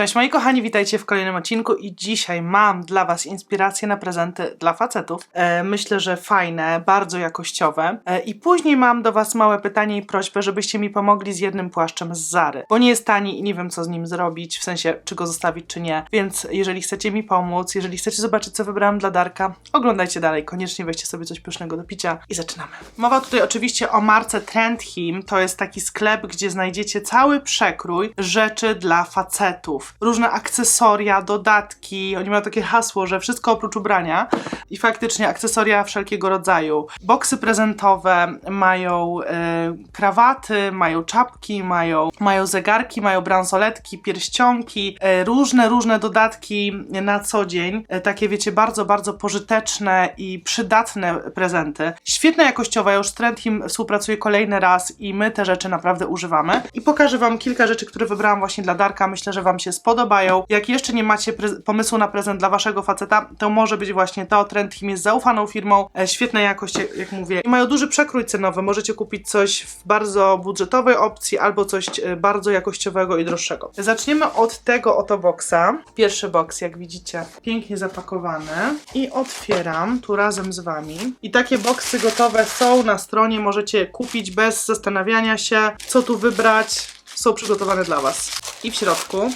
Cześć moi kochani, witajcie w kolejnym odcinku i dzisiaj mam dla was inspiracje na prezenty dla facetów. E, myślę, że fajne, bardzo jakościowe. E, I później mam do was małe pytanie i prośbę, żebyście mi pomogli z jednym płaszczem z Zary, bo nie jest tani i nie wiem co z nim zrobić, w sensie czy go zostawić czy nie. Więc jeżeli chcecie mi pomóc, jeżeli chcecie zobaczyć co wybrałam dla Darka, oglądajcie dalej, koniecznie weźcie sobie coś pysznego do picia i zaczynamy. Mowa tutaj oczywiście o marce Trendhim, to jest taki sklep, gdzie znajdziecie cały przekrój rzeczy dla facetów. Różne akcesoria, dodatki, oni mają takie hasło, że wszystko oprócz ubrania i faktycznie akcesoria wszelkiego rodzaju. Boksy prezentowe, mają e, krawaty, mają czapki, mają, mają zegarki, mają bransoletki, pierścionki, e, różne, różne dodatki na co dzień. E, takie wiecie, bardzo, bardzo pożyteczne i przydatne prezenty. Świetna jakościowa, ja już z Trendhim współpracuję kolejny raz i my te rzeczy naprawdę używamy. I pokażę wam kilka rzeczy, które wybrałam właśnie dla Darka. Myślę, że wam się spodobają. Jak jeszcze nie macie pomysłu na prezent dla waszego faceta, to może być właśnie to. Trendhim jest zaufaną firmą, e, świetnej jakości, jak mówię. I mają duży przekrój cenowy. Możecie kupić coś w bardzo budżetowej opcji albo coś e, bardzo jakościowego i droższego. Zaczniemy od tego oto boksa. Pierwszy boks, jak widzicie, pięknie zapakowany. I otwieram tu razem z wami. I takie boksy gotowe są na stronie. Możecie kupić bez zastanawiania się, co tu wybrać. Są przygotowane dla was. I w środku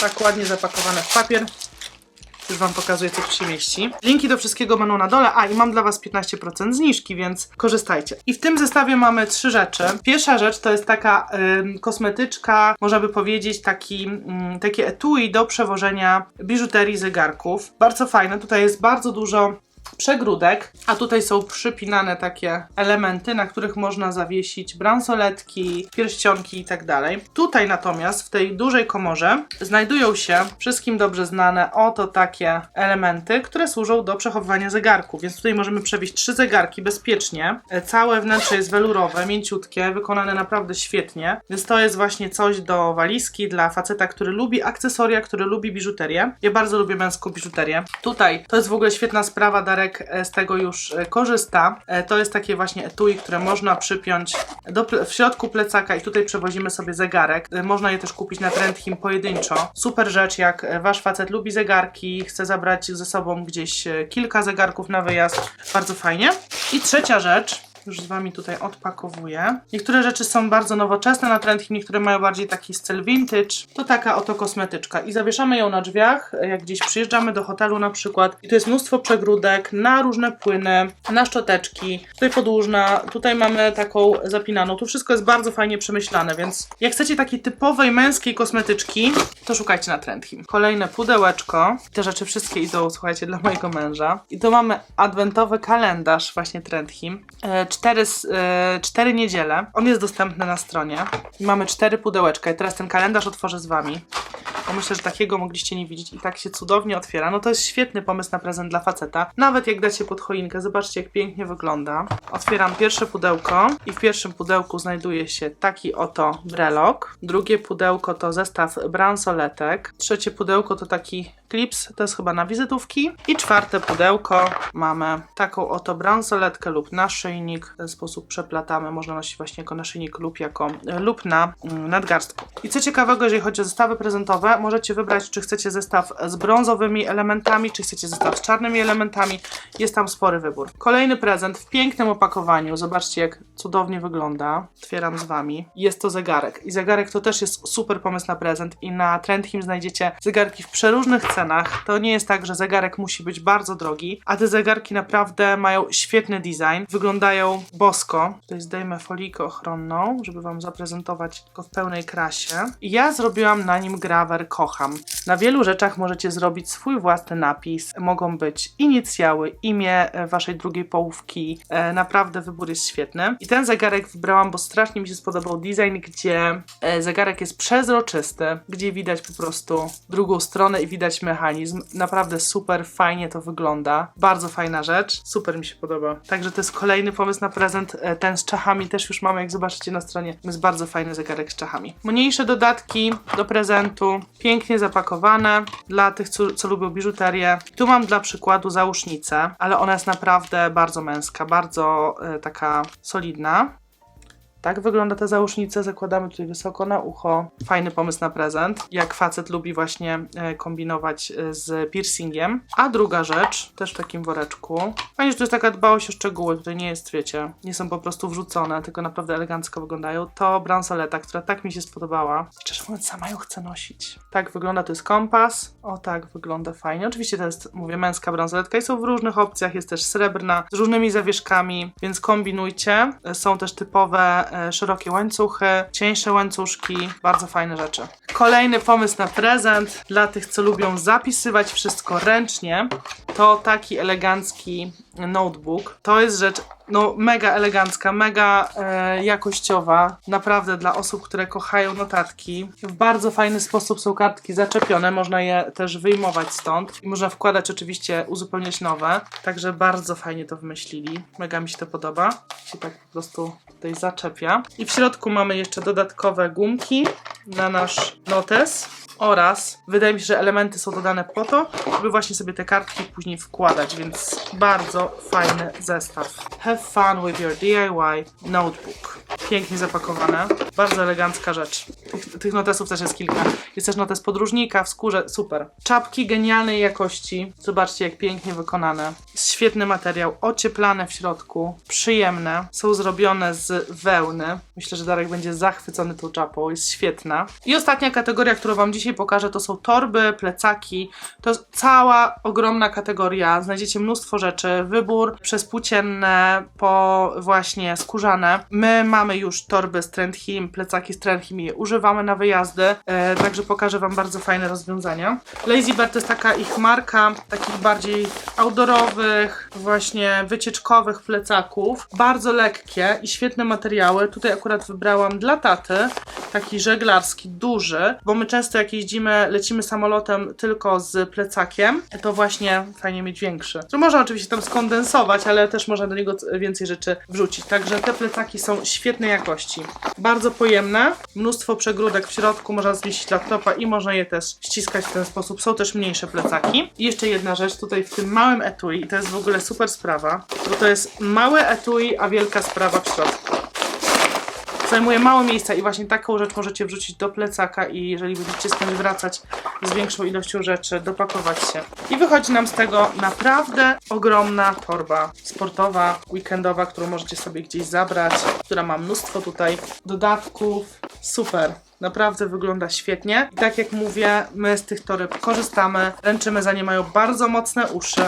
tak ładnie zapakowane w papier. Już Wam pokazuję, co tu się mieści. Linki do wszystkiego będą na dole. A, i mam dla Was 15% zniżki, więc korzystajcie. I w tym zestawie mamy trzy rzeczy. Pierwsza rzecz to jest taka ym, kosmetyczka, można by powiedzieć, taki, ym, takie etui do przewożenia biżuterii, zegarków. Bardzo fajne. Tutaj jest bardzo dużo przegródek, a tutaj są przypinane takie elementy, na których można zawiesić bransoletki, pierścionki i tak dalej. Tutaj natomiast w tej dużej komorze znajdują się wszystkim dobrze znane oto takie elementy, które służą do przechowywania zegarków, więc tutaj możemy przewieźć trzy zegarki bezpiecznie. Całe wnętrze jest welurowe, mięciutkie, wykonane naprawdę świetnie, więc to jest właśnie coś do walizki dla faceta, który lubi akcesoria, który lubi biżuterię. Ja bardzo lubię męską biżuterię. Tutaj to jest w ogóle świetna sprawa, E, z tego już e, korzysta. E, To jest takie właśnie etui, które można przypiąć do, w środku plecaka i tutaj przewozimy sobie zegarek. Można je też kupić na Trendhim pojedynczo. Super rzecz, jak wasz facet lubi zegarki, chce zabrać ze sobą gdzieś kilka zegarków na wyjazd. Bardzo fajnie. I trzecia rzecz, już z Wami tutaj odpakowuję. Niektóre rzeczy są bardzo nowoczesne na Trendhim, niektóre mają bardziej taki styl vintage. To taka oto kosmetyczka i zawieszamy ją na drzwiach, jak gdzieś przyjeżdżamy do hotelu na przykład. I tu jest mnóstwo przegródek na różne płyny, na szczoteczki. Tutaj podłużna, tutaj mamy taką zapinaną. Tu wszystko jest bardzo fajnie przemyślane, więc jak chcecie takiej typowej męskiej kosmetyczki, to szukajcie na Trendhim. Kolejne pudełeczko. Te rzeczy wszystkie idą, słuchajcie, dla mojego męża. I tu mamy adwentowy kalendarz właśnie Trendhim. E, cztery, e, cztery niedziele. On jest dostępny na stronie. Mamy cztery pudełeczka. I teraz ten kalendarz otworzę z wami. Bo myślę, że takiego mogliście nie widzieć i tak się cudownie otwiera. No to jest świetny pomysł na prezent dla faceta. Nawet jak dacie pod choinkę, zobaczcie jak pięknie wygląda. Otwieram pierwsze pudełko i w pierwszym pudełku znajduje się taki oto brelok. Drugie pudełko to zestaw bransoletek. Trzecie pudełko to taki klips, to jest chyba na wizytówki. I czwarte pudełko mamy taką oto bransoletkę lub naszyjnik. W ten sposób przeplatamy. Można nosić właśnie jako naszyjnik lub jako lub na mm, nadgarstku. I co ciekawego, jeżeli chodzi o zestawy prezentowe, możecie wybrać, czy chcecie zestaw z brązowymi elementami, czy chcecie zestaw z czarnymi elementami. Jest tam spory wybór. Kolejny prezent w pięknym opakowaniu. Zobaczcie, jak cudownie wygląda. Otwieram z wami. Jest to zegarek. I zegarek to też jest super pomysł na prezent. I na Trendhim znajdziecie zegarki w przeróżnych cenach. To nie jest tak, że zegarek musi być bardzo drogi, a te zegarki naprawdę mają świetny design. Wyglądają bosko. Tutaj zdejmę folijkę ochronną, żeby wam zaprezentować go w pełnej krasie. I ja zrobiłam na nim grawer kocham. Na wielu rzeczach możecie zrobić swój własny napis. Mogą być inicjały, imię e, waszej drugiej połówki. E, naprawdę wybór jest świetny. I ten zegarek wybrałam, bo strasznie mi się spodobał design, gdzie e, zegarek jest przezroczysty, gdzie widać po prostu drugą stronę i widać mechanizm. Naprawdę super fajnie to wygląda. Bardzo fajna rzecz. Super mi się podoba. Także to jest kolejny pomysł na prezent. Ten z czachami też już mamy, jak zobaczycie na stronie. Jest bardzo fajny zegarek z czachami. Mniejsze dodatki do prezentu. Pięknie zapakowane dla tych, co, co lubią biżuterię. Tu mam dla przykładu załóżnicę, ale ona jest naprawdę bardzo męska, bardzo e, taka solidna. Tak wygląda ta załóżnica, zakładamy tutaj wysoko na ucho. Fajny pomysł na prezent, jak facet lubi właśnie e, kombinować e, z piercingiem. A druga rzecz, też w takim woreczku. Fajnie, że to jest taka dbałość o szczegóły, tutaj nie jest, wiecie, nie są po prostu wrzucone, tylko naprawdę elegancko wyglądają. To bransoleta, która tak mi się spodobała. Szczerze mówiąc, sama ją chcę nosić. Tak wygląda, to jest kompas. O, tak wygląda fajnie. Oczywiście to jest, mówię, męska bransoletka i są w różnych opcjach, jest też srebrna, z różnymi zawieszkami, więc kombinujcie. Są też typowe e, szerokie łańcuchy, cieńsze łańcuszki, bardzo fajne rzeczy. Kolejny pomysł na prezent dla tych, co lubią zapisywać wszystko ręcznie, to taki elegancki notebook. To jest rzecz no mega elegancka, mega e, jakościowa, naprawdę dla osób, które kochają notatki. W bardzo fajny sposób są kartki zaczepione, można je też wyjmować stąd i można wkładać oczywiście, uzupełniać nowe, także bardzo fajnie to wymyślili. Mega mi się to podoba. Się tak po prostu tutaj zaczepia. I w środku mamy jeszcze dodatkowe gumki na nasz notes oraz wydaje mi się, że elementy są dodane po to, żeby właśnie sobie te kartki później wkładać, więc bardzo fajny zestaw. Have fun with your DIY notebook. Pięknie zapakowane, bardzo elegancka rzecz. Tych, notesów też jest kilka. Jest też notes podróżnika w skórze, super. Czapki genialnej jakości, zobaczcie jak pięknie wykonane. Świetny materiał, ocieplane w środku, przyjemne, są zrobione z wełny. Myślę, że Darek będzie zachwycony tą czapą, jest świetna. I ostatnia kategoria, którą Wam dzisiaj pokażę, to są torby, plecaki. To jest cała ogromna kategoria. Znajdziecie mnóstwo rzeczy. Wybór przez płócienne po właśnie skórzane. My mamy już torby z Trendhim, plecaki z Trendhim i je używamy na wyjazdy, e, także pokażę Wam bardzo fajne rozwiązania. Lazy Bear to jest taka ich marka takich bardziej outdoorowych, właśnie wycieczkowych plecaków. Bardzo lekkie i świetne materiały. Tutaj akurat wybrałam dla taty taki żeglarski, duży, bo my często jak jeździmy, lecimy samolotem tylko z plecakiem, to właśnie fajnie mieć większy. To można oczywiście tam skondensować, ale też można do niego więcej rzeczy wrzucić. Także te plecaki są świetnej jakości. Bardzo pojemne, mnóstwo przegródek w środku, można zmieścić laptopa i można je też ściskać w ten sposób. Są też mniejsze plecaki. I jeszcze jedna rzecz tutaj w tym małym etui, i to jest w ogóle super sprawa, bo to jest małe etui, a wielka sprawa w środku zajmuje mało miejsca i właśnie taką rzecz możecie wrzucić do plecaka i jeżeli będziecie skądś wracać z większą ilością rzeczy, dopakować się. I wychodzi nam z tego naprawdę ogromna torba sportowa, weekendowa, którą możecie sobie gdzieś zabrać, która ma mnóstwo tutaj dodatków. Super. Naprawdę wygląda świetnie. I tak jak mówię, my z tych toreb korzystamy. Ręczymy za nie, mają bardzo mocne uszy.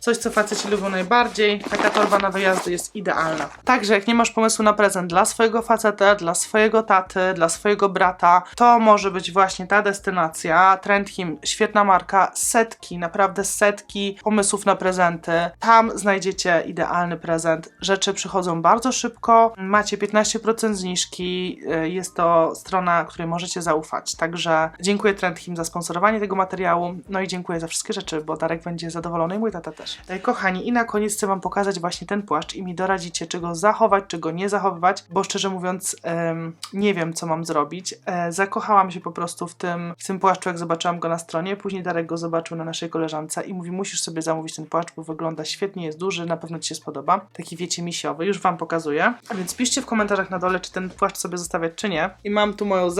Coś, co faceci lubią najbardziej. Taka torba na wyjazdy jest idealna. Także jak nie masz pomysłu na prezent dla swojego faceta, dla swojego taty, dla swojego brata, to może być właśnie ta destynacja. Trendhim, świetna marka, setki, naprawdę setki pomysłów na prezenty. Tam znajdziecie idealny prezent. Rzeczy przychodzą bardzo szybko. Macie 15% zniżki. Y, Jest to strona, której możecie zaufać. Także dziękuję Trendhim za sponsorowanie tego materiału. No i dziękuję za wszystkie rzeczy, bo Darek będzie zadowolony i mój tata też. E, Kochani, i na koniec chcę Wam pokazać właśnie ten płaszcz i mi doradzicie, czy go zachować, czy go nie zachowywać, bo szczerze mówiąc, nie wiem, co mam zrobić. E, zakochałam się po prostu w tym, w tym płaszczu, jak zobaczyłam go na stronie. Później Darek go zobaczył na naszej koleżance i mówi: Musisz sobie zamówić ten płaszcz, bo wygląda świetnie, jest duży, na pewno Ci się spodoba. Taki wiecie, misiowy, już Wam pokazuję. A więc piszcie w komentarzach na dole, czy ten płaszcz sobie zostawiać, czy nie. I mam tu moją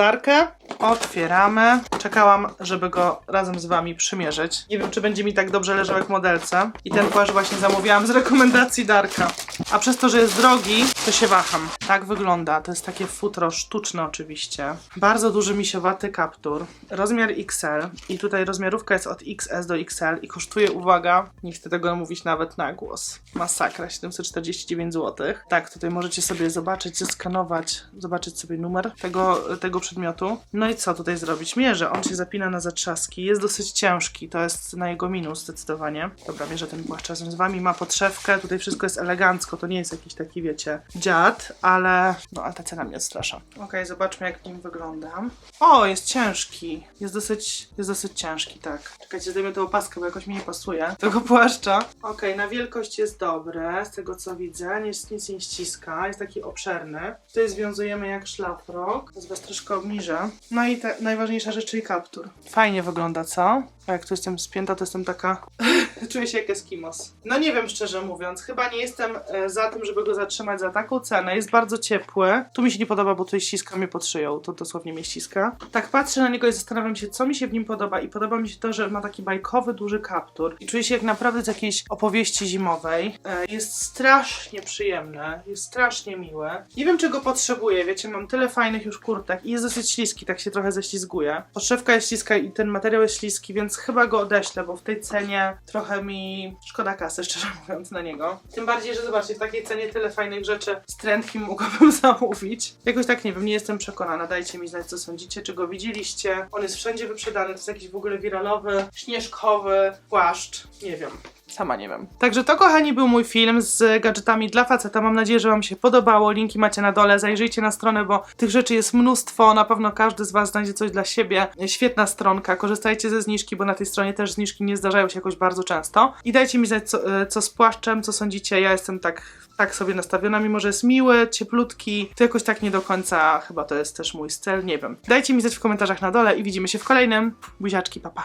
Otwieramy. Czekałam, żeby go razem z Wami przymierzyć. Nie wiem, czy będzie mi tak dobrze leżał jak modelce. I ten płaszcz właśnie zamówiłam z rekomendacji Darka. A przez to, że jest drogi, to się waham. Tak wygląda. To jest takie futro sztuczne oczywiście. Bardzo duży misiowaty kaptur. Rozmiar XL. I tutaj rozmiarówka jest od XS do XL i kosztuje, uwaga, nie chcę tego mówić nawet na głos. Masakra, 749 zł. Tak, tutaj możecie sobie zobaczyć, zeskanować, zobaczyć sobie numer tego, tego przedmiotu. No i co tutaj zrobić? Mierzę, on się zapina na zatrzaski, jest dosyć ciężki, to jest na jego minus zdecydowanie. Dobra, mierzę ten płaszcz razem z wami, ma podszewkę, tutaj wszystko jest elegancko, to nie jest jakiś taki, wiecie, dziad, ale no, ale ta cena mnie odstrasza. Okej, zobaczmy jak w nim wyglądam. O, jest ciężki, jest dosyć, jest dosyć ciężki, tak. Czekajcie, zdejmę tę opaskę, bo jakoś mi nie pasuje tego płaszcza. Okej, na wielkość jest dobre, z tego co widzę, nic, nic nie ściska, jest taki obszerny. Tutaj związujemy jak szlafrok, teraz was troszkę obniżę. No i najważniejsza rzecz, czyli kaptur. Fajnie wygląda, co? A jak tu jestem spięta, to jestem taka... Czuję się jak Eskimos. No nie wiem, szczerze mówiąc. Chyba nie jestem e, za tym, żeby go zatrzymać za taką cenę. Jest bardzo ciepły. Tu mi się nie podoba, bo tutaj ściska mnie pod szyją. To dosłownie mnie ściska. Tak patrzę na niego i zastanawiam się, co mi się w nim podoba. I podoba mi się to, że ma taki bajkowy, duży kaptur. I czuję się jak naprawdę z jakiejś opowieści zimowej. E, Jest strasznie przyjemny. Jest strasznie miły. Nie wiem, czego potrzebuję. Wiecie, mam tyle fajnych już kurtek i jest dosyć śliski, tak się trochę ześlizguje. Podszewka jest śliska i ten materiał jest śliski, więc chyba go odeślę, bo w tej cenie trochę mi szkoda kasy, szczerze mówiąc, na niego. Tym bardziej, że zobaczcie, w takiej cenie tyle fajnych rzeczy z Trendkim mogłabym zamówić. Jakoś tak nie wiem, nie jestem przekonana. Dajcie mi znać, co sądzicie, czy go widzieliście. On jest wszędzie wyprzedany, to jest jakiś w ogóle wiralowy, śnieżkowy płaszcz. Nie wiem. Sama nie wiem. Także to, kochani, był mój film z gadżetami dla faceta. Mam nadzieję, że Wam się podobało. Linki macie na dole. Zajrzyjcie na stronę, bo tych rzeczy jest mnóstwo. Na pewno każdy z Was znajdzie coś dla siebie. Świetna stronka. Korzystajcie ze zniżki, bo na tej stronie też zniżki nie zdarzają się jakoś bardzo często. I dajcie mi znać, co, e, co z płaszczem, co sądzicie. Ja jestem tak, tak sobie nastawiona, mimo że jest miły, cieplutki. To jakoś tak nie do końca. Chyba to jest też mój styl. Nie wiem. Dajcie mi znać w komentarzach na dole i widzimy się w kolejnym. Buziaczki, papa.